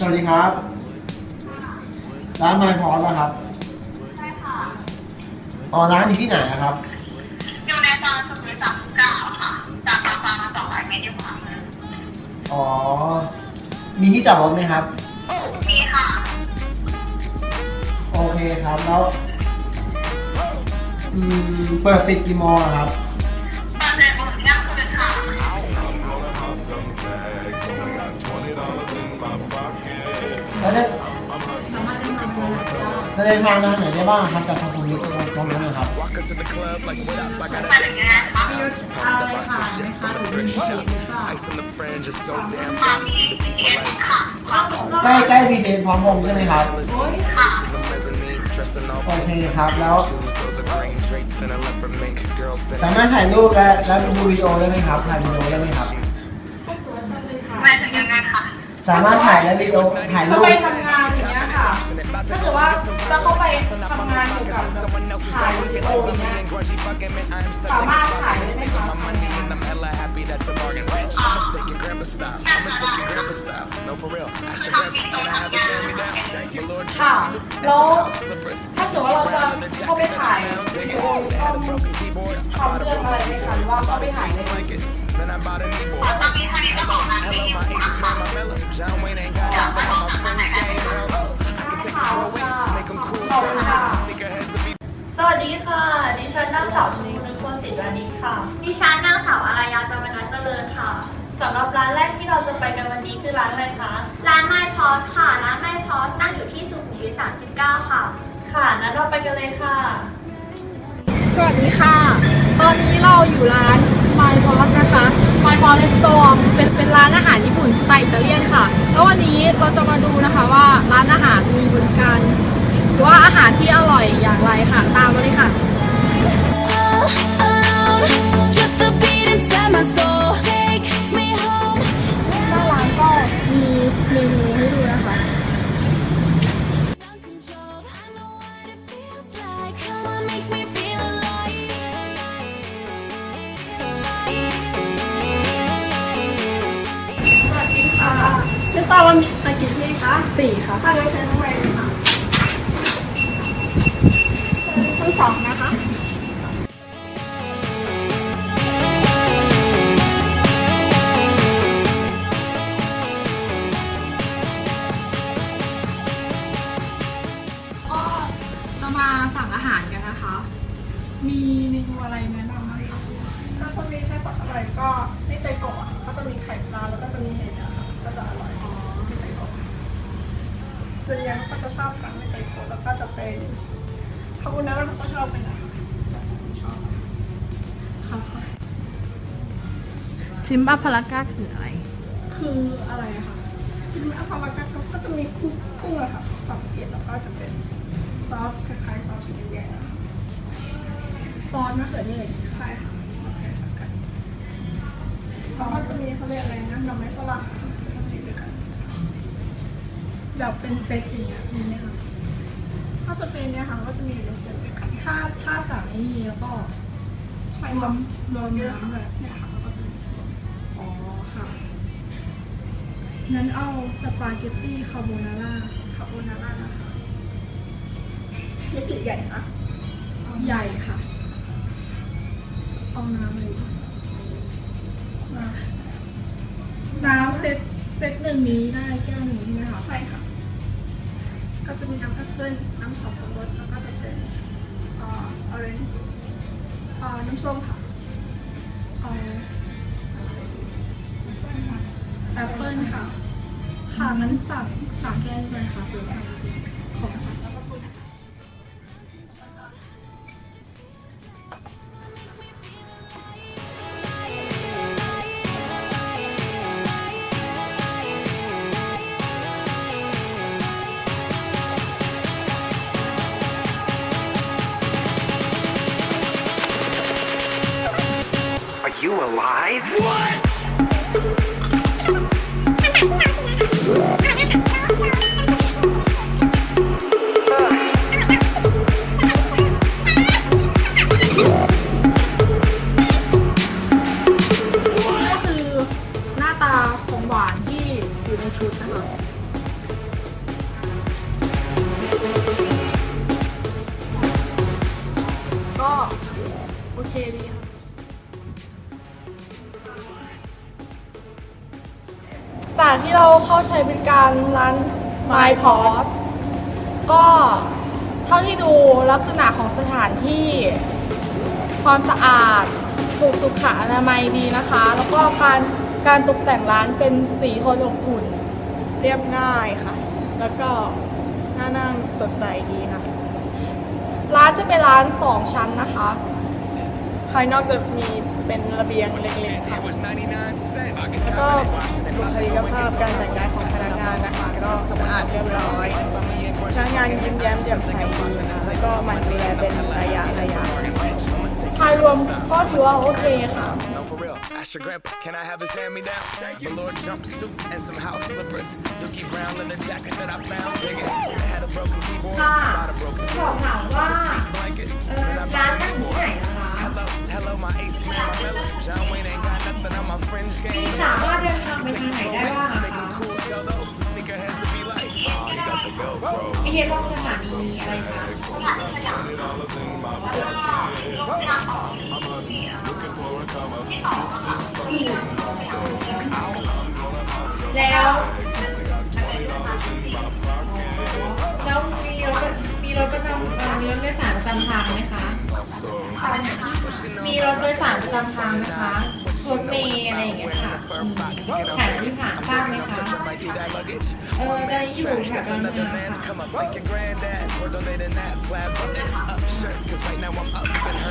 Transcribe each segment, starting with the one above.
สวัสดีครับ ร้านไมพร้อมนะครับใช่ค่ะ อ๋อร้านอยู่ที่ไหนอะครับ อยู่ในซอยสุขุมวิทสามสิบเก้าค่ะ จากปากซอยมาสองร้อยเมตรอยู่ขวามืออ๋อ มีที่จอดรถไหมครับ มีค่ะ โอเคครับ แล้ว อืม เปิดปิดกี่โมงอะครับ ดินทางมาไหนได้บ้างครับจากทางตรงนี้ตรงตรงนั้นนะครับหมายถึงยังไงคะมีรถอะไรขายไหมคะหรือมีเชฟหรือเปล่าค่ะมีเอ็นค่ะใกล้ใกล้บีเทพร้อมวงใช่ไหมครับค่ะโอเคครับแล้วสามารถถ่ายรูปและและดูวิดีโอได้ไหมครับถ่ายวิดีโอได้ไหมครับหมายถึงยังไงคะสามารถถ่ายและวิดีโอถ่ายจะรูป ถ้าเกิดว่าจะเข้าไปทำงานเกี่ยวกับแบบถ่ายวิดีโออย่างเงี้ยสามารถถ่ายได้ไหมคะค่ะแล้วถ้าเกิดว่าเราจะเข้าไปถ่ายวิดีโอต้องทำเรื่องอะไรไหมคะหรือว่าเข้าไปถ่ายได้ไหมขอตอนนี้ทางนี้ก็บอกมาที่อยู่นะ คะอยากไปลองทำอะไรได้ไหมคะขอบคุณค่ะ สวัสดีค่ะ ดิฉันนางสาวชนินุชควรศิรานิชค่ะ ดิฉันนางสาวอารยาจวรรณเจริญค่ะ สำหรับร้านแรกที่เราจะไปกันวันนี้คือร้านอะไรคะ ร้านไมพอสค่ะ ร้านไมพอสตั้งอยู่ที่สุขุมวิท39 ค่ะ ค่ะ นั้นเราไปกันเลยค่ะ สวัสดีค่ะ ตอนนี้เราอยู่ร้าน My Boss นะคะ My Boss Restor เป็นเป็นร้านอาหารญี่ปุ่นสไตล์อิตาเลียนค่ะ แล้ววันนี้เราจะมาดูนะคะว่าร้านอาหารมีบริการหรือว่าอาหารที่อร่อยอย่างไรค่ะ ตามมาเลยค่ะ สองนะคะก็จะมาสั่งอาหารกันนะคะ มีเมนูอะไรแนะนำไหมคะถ้าจะมีถ้าจะอร่อยก็ไม่เตยโกะก็จะมีไข่ปลาแล้วก็จะมีเห็ดอะค่ะก็จะอร่อยไม่เตยโกะส่วนใหญ่ก็จะชอบกันไม่เตยโกะแล้วก็จะเป็น คาโบนาร่าก็ชอบเป็นอาหารชอบค่ะชิมอัพพลาก้าคืออะไร คืออะไรอะคะชิมอัลฟาลากัสก็จะมีกุ้งกุ้งอะค่ะสับละเอียดแล้วก็จะเป็นซอสคล้ายๆซอสสีแดงๆอะค่ะซอสมะเขือเทศใช่ค่ะแล้วก็จะมีเขาเรียกอะไรนะหน่อไม้ฝรั่งก็จะอยู่ด้วยกันแบบเป็นเซตอย่างเงี้ยมีไหมคะ ถ้าจะเป็นเนี่ยค่ะก็จะมีเซนถ้าถ้าสั่งไอ้นี่แล้วก็ใช่รวมรวมน้ำเลยเนี่ยค่ะแล้วก็จะมีอ๋อค่ะงั้นเอาสปาเกตตี้คาโบนาร่าคาโบนาร่านะคะเล็กหรือใหญ่คะใหญ่ค่ะเอาน้ำเลยน้ำเซตเซตหนึ่งนี้ได้แก้วหนึ่งใช่ไหมคะใช่ค่ะ ก็จะมีน้ำแอปเปิ้ลน้ำสับปะรดแล้วก็จะเป็นเอ่อออเรนจ์เอ่อน้ำส้มค่ะเอาแอปเปิ้ลค่ะ ค่ะงั้นสั่งสั่งแก้วนี้ไปค่ะเดี๋ยวสั่งของค่ะ Are you alive? What? จากที่เราเข้าใช้บริการร้าน My p o s ก็เท่าที่ดูลักษณะของสถานที่ ความสะอาดถูกสุขอนามัยดีนะคะ แล้วก็การการตกแต่งร้านเป็นสีโทนอบอุ่นเรียบง่ายค่ะ แล้วก็น่านั่งสดใสดีค่ะร้านจะเป็นร้านสองชั้นนะคะ ภายนอกจะมีเป็นระเบียงเล็กๆค่ะ It was 99 cents. แล้วก็บุคลิกภาพการแต่งกายของพนักงานนะคะ ก็สะอาดเรียบร้อยพนักงานยิ้มแย้มแจ่มใสดีนะคะแล้วก็หมันดูแลเป็นระยะระยะภายรวมก็ถือว่าโอเคค่ะ No, for real. Ask your grandpa, can I have his hand me down? Velour jumpsuit and some house slippers. Dookie brown leather jacket that I found. Dig it. Had a broken keyboard, Velcro. มีเหตุว่าสถานีอะไรคะแล้วแล้วมีรถมีรถประจำมีรถโดยสารประจำทางไหมคะ มีรถโดยสารประจำทางนะคะ รถเมล์อะไรอย่างเงี้ยค่ะมีแถวที่ผ่านบ้างไหมคะเออได้อยู่แถว Got บาง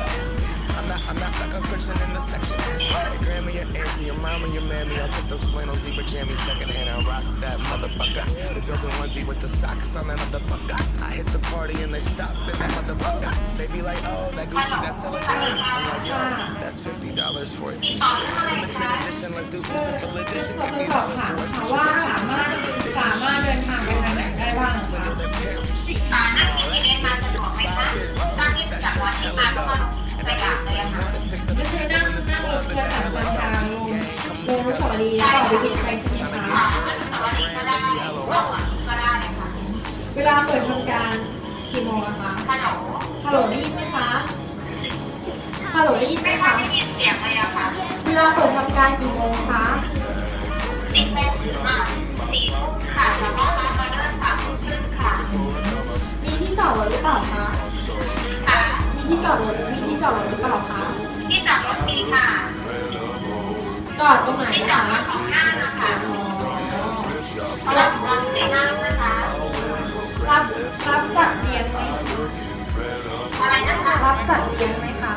นะค่ะ come up like your granddad. Or donating that plaid button up shirt. Cause right now I'm up in her skirt. I'm in the Goodwill, you can find me in the. I'm not, I'm not stuck on searching in the section. Your grandma, your auntie, your mama, your mammy. I'll take those flannel zebra jammies secondhand and rock that motherfucker. The built-in onesie with the socks on that motherfucker. I hit the party and they stop in that motherfucker. They be like, oh, that Gucci, that's hella time. I'm like, yo, that's fifty dollars for a t-shirt. Limited edition, let's do some simple edition. ก็ Fifty คือสอบ dollars ถาม for a ค่ะ t-shirt. ว่าสามารถสา งอนุสารีแล้วก็ไปกินไปใช่ไหมคะเวลาเปิดทำการกี่โมงอะคะฮัลโหลฮัลโหลได้ยินไหมคะฮัลโหลได้ยินไหมคะเวลาเปิดทำการกี่โมงคะมีที่จอดรถหรือเปล่าคะมีที่จอดรถมีที่จอดรถหรือเปล่าคะที่จอดรถมีค่ะ อดตรงไหนคะของหน้านะคะรับรับรับรับจัดเลี้ยงไหมอะไรนะคะรับจัดเลี้ยงไหมคะ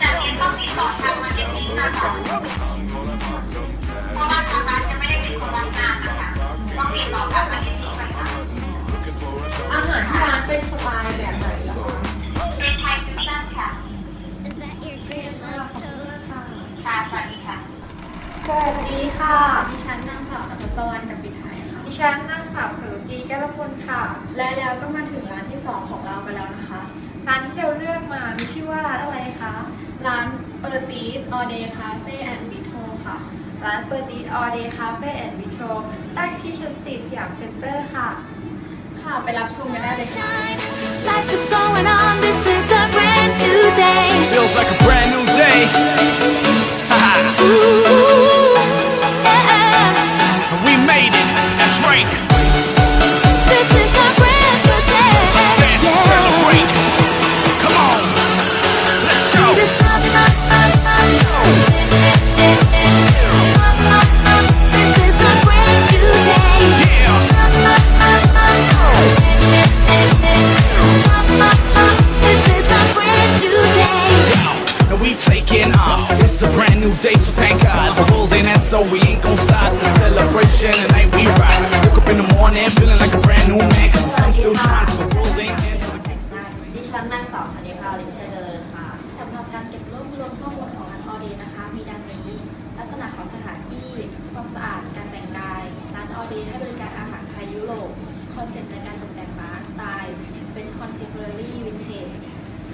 จัดเลี้ยงต้องมีต่อทางมาเลี้ยงนี้นะคะเพราะว่าทางร้านจะไม่ได้เป็นคนรับงานนะคะต้องมีต่อทางมาเลี้นี้ไปค่ะอาหารที่ร้านเป็นสไตล์แบบ สวัสดีค่ะ ดิฉันนางสาวอัศวรรณกับปิไทยค่ะ ดิฉันนางสาวสรุจีแก้วพลค่ะ และแล้วก็มาถึงร้านที่ 2 ของเรากันแล้วนะคะ ร้านที่เราเลือกมามีชื่อว่าร้านอะไรคะ ร้านเปอร์ตีสออเดย์คาเฟ่แอนด์บิโทค่ะ ร้านเปิดดีออเดย์คาเฟ่แอนด์วิโตรตั้งอยู่ที่ชั้น 4 สยามเซ็นเตอร์ค่ะ ค่ะไปรับชมกันได้เลยค่ะ Life is going on, this is a brand new day. Feels like a brand new day. Ooh, celebration. And ain't we rock? Woke up in the morning, feeling like a brand new man. Cause the sun still shines, the world ain't end. so we can ดิฉันนางสาวคณิพาลิมชัยเจริญค่ะ สำหรับการเก็บรวบรวมข้อมูลของร้านออเดย์นะคะ มีดังนี้ ลักษณะของสถานที่ ความสะอาด การแต่งกาย ร้านออเดย์ให้บริการอาหารไทยยุโรป คอนเซ็ปต์ในการตกแต่งร้านสไตล์ เป็น contemporary vintage ซึ่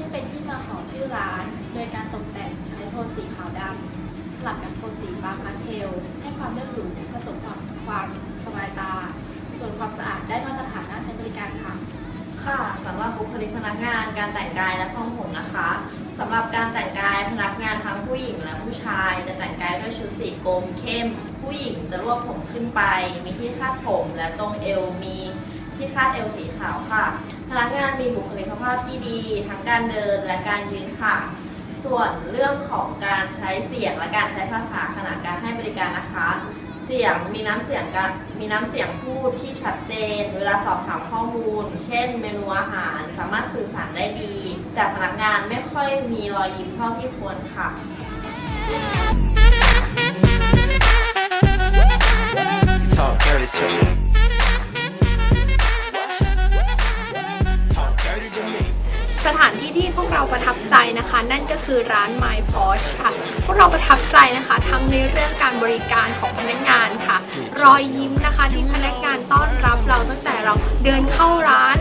งเป็นที่มาของชื่อร้าน โดยการตกแต่งใช้โทนสีขาวดำสลับกับโทนสีฟ้าพาสเทล ให้ความเรียบหรูผสมกับความสบายตา ส่วนความสะอาดได้มาตรฐานน่าใช้บริการค่ะ ค่ะสำหรับบุคลิกพนักงานการแต่งกายและทรงผมนะคะสำหรับการแต่งกายพนักงานทั้งผู้ผู้หญิงและผู้ชาย จะแต่งกายด้วยชุดสีกรมเข้ม ผู้หญิงจะรวบผมขึ้นไป มีที่คาดผมและตรงเอวมีที่คาดเอวสีขาวค่ะ พนักงานมีบุคลิกภาพที่ดี ทั้งการเดินและการยืนค่ะ ส่วนเรื่องของการใช้เสียงและการใช้ภาษาขณะการให้บริการนะคะ เสียงมีน้ำเสียงการมีน้ำเสียงพูดที่ชัดเจน เวลาสอบถามข้อมูล เช่น เมนูอาหารสามารถสื่อสารได้ดีแต่พนักงานไม่ค่อยมีรอยยิ้มเท่าที่ควรค่ะ Talk dirty to me. เราประทับใจนะคะ นั่นก็คือร้าน My Porsche ค่ะ พวกเราประทับใจนะคะ ทั้งในเรื่องการบริการของพนักงานค่ะ รอยยิ้มนะคะที่พนักงานต้อนรับเราตั้งแต่เราเดินเข้าร้าน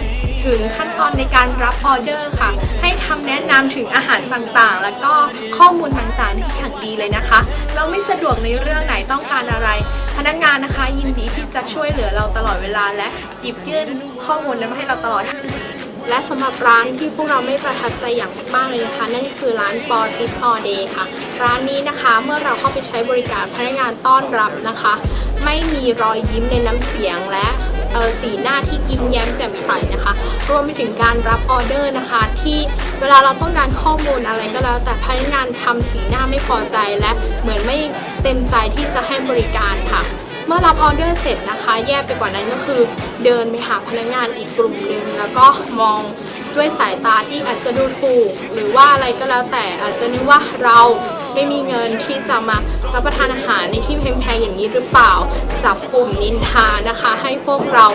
ถึงขั้นตอนในการรับออเดอร์ค่ะ ให้คำแนะนำถึงอาหารต่างๆ แล้วก็ข้อมูลต่างๆที่อย่างดีเลยนะคะ เราไม่สะดวกในเรื่องไหนต้องการอะไร พนักงานนะคะ ยินดีที่จะช่วยเหลือเราตลอดเวลาและหยิบยื่นข้อมูลนั้นมาให้เราตลอด และสำหรับร้านที่พวกเราไม่ประทับใจอย่างมากเลยนะคะ นั่นคือร้านปอติสออเดย์ค่ะ ร้านนี้นะคะเมื่อเราเข้าไปใช้บริการพนักงานต้อนรับนะคะ ไม่มีรอยยิ้มในน้ำเสียงและสีหน้าที่ยิ้มแย้มแจ่มใสนะคะ รวมไปถึงการรับออเดอร์นะคะ ที่เวลาเราต้องการข้อมูลอะไรก็แล้ว แต่พนักงานทำสีหน้าไม่พอใจและเหมือนไม่เต็มใจที่จะให้บริการค่ะ เมื่อรับออเดอร์เสร็จนะคะ แย่ไปกว่านั้นก็คือ เดินไปหาพนักงานอีกกลุ่มหนึ่งแล้วก็มองด้วยสายตาที่อาจจะดูถูก หรือว่าอะไรก็แล้วแต่อาจจะนึกว่าเราไม่มีเงินที่จะมารับประทานอาหารในที่แพงๆอย่างนี้หรือเปล่าจับกลุ่มนินทานะคะ ให้พวกเรา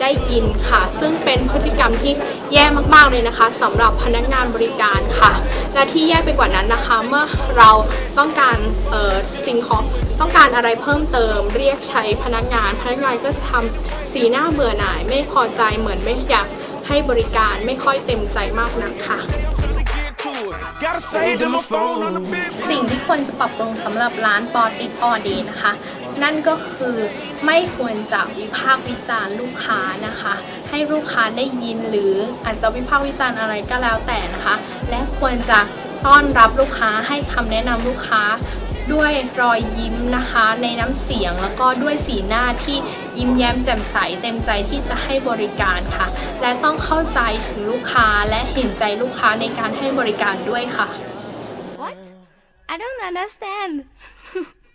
ได้ยินค่ะ ซึ่งเป็นพฤติกรรมที่แย่มากๆเลยนะคะสำหรับพนักงานบริการค่ะ และที่แย่ไปกว่านั้นนะคะ เมื่อเราต้องการเอ่อสิ่งของต้องการอะไรเพิ่มเติม เรียกใช้พนักงาน พนักงานก็จะทำสีหน้าเบื่อหน่าย ไม่พอใจเหมือนไม่อยากให้บริการไม่ค่อยเต็มใจมากนักค่ะ Get to it. Gotta save to my phone on the big สิ่งที่ควรจะปรับปรุงสำหรับร้านปอติดออเดย์นะคะ นั่นก็คือไม่ควรจะวิพากษ์วิจารณ์ลูกค้านะคะ ให้ลูกค้าได้ยินหรืออาจจะวิพากษ์วิจารณ์อะไรก็แล้วแต่นะคะ และควรจะต้อนรับลูกค้าให้คำแนะนำลูกค้าด้วยรอยยิ้มนะคะ ในน้ำเสียงแล้วก็ด้วยสีหน้าที่ยิ้มแย้มแจ่มใสเต็มใจที่จะให้บริการค่ะ และต้องเข้าใจถึงลูกค้าและเห็นใจลูกค้าในการให้บริการด้วยค่ะ What? I don't understand.